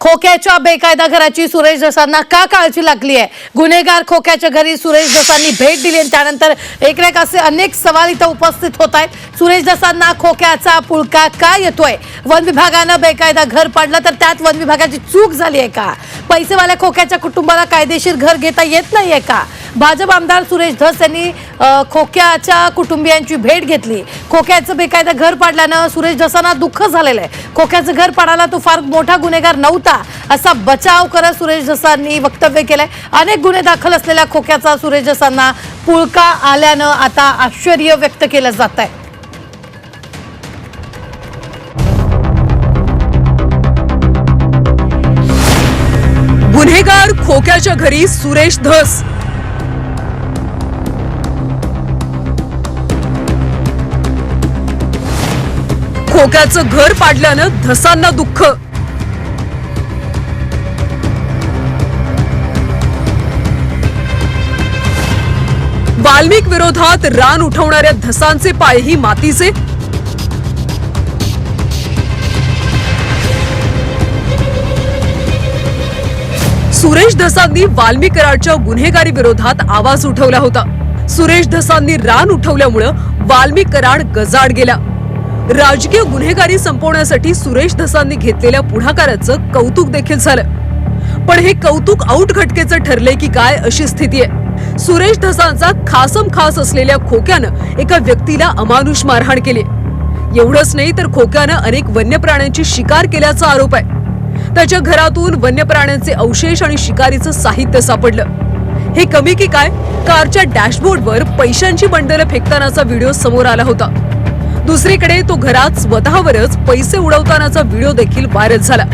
खोक्याच्या बेकायदा घराची सुरेश दसांना का काळजी लागली आहे? गुन्हेगार खोक्याच्या घरी सुरेश जसांनी भेट दिली आणि त्यानंतर एक एक असे अनेक सवाल इथं उपस्थित होत आहेत. सुरेश जसांना खोक्याचा पुळका का येतोय? वन विभागानं बेकायदा घर पाडलं तर त्यात वन विभागाची चूक झाली आहे का? पैसेवाल्या खोक्याच्या कुटुंबाला कायदेशीर घर घेता येत नाहीये का? भाजप आमदार सुरेश धस यांनी खोक्याच्या कुटुंबियांची भेट घेतली. खोक्याचं बेकायदा घर पाडल्यानं सुरेश धसांना दुःख झालेलं आहे. खोक्याचं घर पाडायला तो फार मोठा गुन्हेगार नव्हता असा बचाव करत सुरेश धसांनी वक्तव्य केलंय. अनेक गुन्हे दाखल असलेल्या खोक्याचा सुरेश धसांना पुळका आल्यानं आता आश्चर्य व्यक्त केलं जात आहे गुन्हेगार खोक्याच्या घरी सुरेश धस खोक्याचं घर पाडल्यानं धसांना दुःख. वाल्मिक विरोधात रान उठवणाऱ्या धसांचे पायही मातीचे. सुरेश धसांनी वाल्मिक कराडच्या गुन्हेगारी विरोधात आवाज उठवला होता. सुरेश धसांनी रान उठवल्यामुळं वाल्मिक कराड गजाड गेला. राजकीय गुन्हेगारी संपवण्यासाठी सुरेश धसांनी घेतलेल्या पुढाकाराचं कौतुक देखील झालं. पण हे कौतुक आऊट घटकेचं ठरले की काय अशी स्थिती आहे. सुरेश धसांचा खासम खास असलेल्या खोक्यानं एका व्यक्तीला अमानुष मारहाण केली. एवढंच नाही तर खोक्यानं अनेक वन्य प्राण्यांची शिकार केल्याचा आरोप आहे. त्याच्या घरातून वन्य प्राण्यांचे अवशेष आणि शिकारीचं साहित्य सापडलं. हे कमी की काय? कारच्या डॅशबोर्डवर पैशांची बंडलं फेकतानाचा व्हिडिओ समोर आला होता. दुसरीकडे तो घरात स्वतःवरच पैसे उडवतानाचा व्हिडिओ देखील व्हायरल झाला.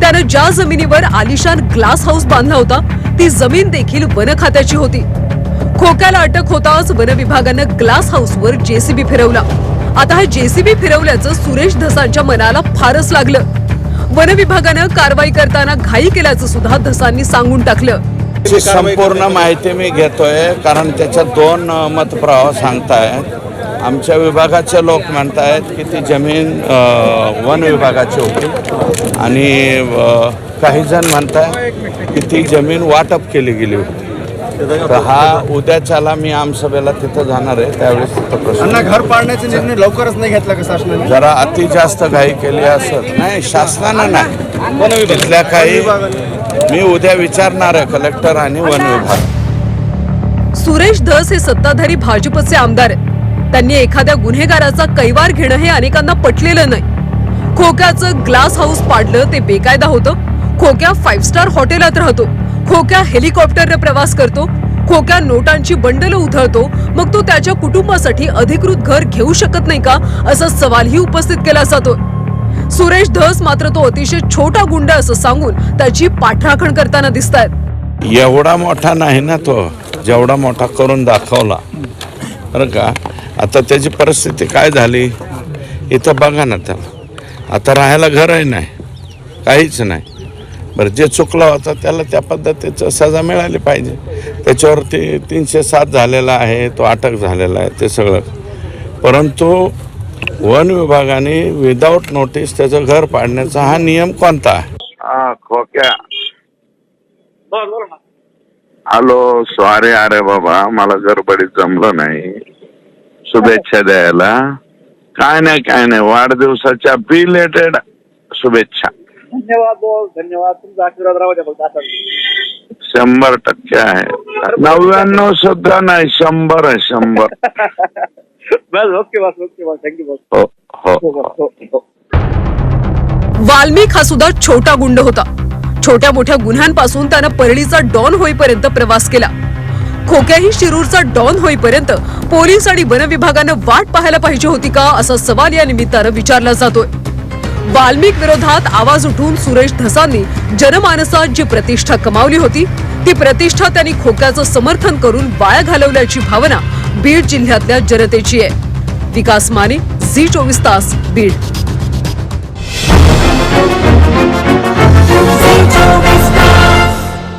त्यानं ज्या जमिनीवर आलिशान ग्लास हाऊस बांधला होता ती जमीन देखील वन खात्याची होती. खोक्याला अटक होताच वन विभागानं ग्लास हाऊसवर जेसीबी फिरवला. आता हा जेसीबी फिरवल्याचं सुरेश धसांच्या मनाला फारच लागलं. वन विभागानं कारवाई करताना घाई केल्याचं सुद्धा धसांनी सांगून टाकलं. संपूर्ण माहिती मी घेतोय कारण त्याच्यात दोन मतप्रवाह सांगतायत. आमच्या विभागाचे लोक म्हणतायत की ती जमीन वन विभागाची होती. आणि काही जण म्हणताय की ती जमीन वाटप केली गेली होती. तर हा उद्याच्याला मी आमसभेला तिथं जाणार आहे त्यावेळेस तिथं प्रश्न घर पाडण्याचा निर्णय लवकरच नाही घेतला का शासनाने? जरा अति जास्त घाई केली असत नाही शासनानं नाही. तिथल्या काही मी उद्या विचारणार आहे कलेक्टर आणि वन विभाग. सुरेश धस हे सत्ताधारी भाजपचे आमदार आहेत. त्यांनी एखाद्या गुन्हेगाराचा कैवार घेणं हे अनेकांना पटलेलं नाही. खोक्याचं ग्लास हाऊस पाडलं ते बेकायदा होतं. खोक्या फाईव्ह स्टार हॉटेलात राहतो. खोक्या हेलिकॉप्टरने प्रवास करतो. खोक्या नोटांची बंडलं उधळतो. मग तो त्याच्या कुटुंबासाठी अधिकृत घर घेऊ शकत नाही का? असा सवालही उपस्थित केला जातो सुरेश धस मात्र तो अतिशय छोटा गुंड असं सांगून त्याची पाठराखण करताना दिसतायत. एवढा मोठा नाही ना तो. जेवढा मोठा करून दाखवला. बरं का? आता त्याची परिस्थिती काय झाली? इथं बघा ना त्याला. आता राहायला घरही नाही काहीच नाही. बरं जे चुकलं होतं त्याला त्या पद्धतीचं सजा मिळाली पाहिजे. त्याच्यावरती तीनशे सात झालेला आहे तो अटक झालेला आहे ते सगळं. परंतु वन विभागाने विदाऊट नोटीस त्याचं घर पाडण्याचा हा नियम कोणता आहे? हा खोक्या. हॅलो सॉरी अरे बाबा मला गडबडीत जमलं नाही. शुभेच्छा द्यायला. काय नाही काय नाही. वाढदिवसाच्या बिलेटेड शुभेच्छा. धन्यवाद धन्यवाद. तुमचा आशीर्वाद राहू द्या फक्त असाच. शंभर टक्के आहे. नव्याण्णव सुद्धा नाही शंभर आहे शंभर. बस ओके बस ओके बस. थँक्यू बस हो हो. हो बस हो हो. वाल्मिक हा सुद्धा छोटा गुंड होता. छोट्या मोठ्या गुन्ह्यांपासून त्यानं परळीचा डॉन होईपर्यंत प्रवास केला. खोक्याही शिरूरचा डॉन होईपर्यंत पोलीस आणि वन विभागानं वाट पाहायला पाहिजे होती का असा सवाल या निमित्तानं विचारला जातोय. वाल्मिक विरोधात आवाज उठून सुरेश धसांनी जनमानसात जी प्रतिष्ठा कमावली होती ती प्रतिष्ठा त्यांनी खोक्याचं समर्थन करून वाया घालवल्याची भावना बीड जिल्ह्यातल्या जनतेची आहे. विकास माने झी चोवीस तास बीड.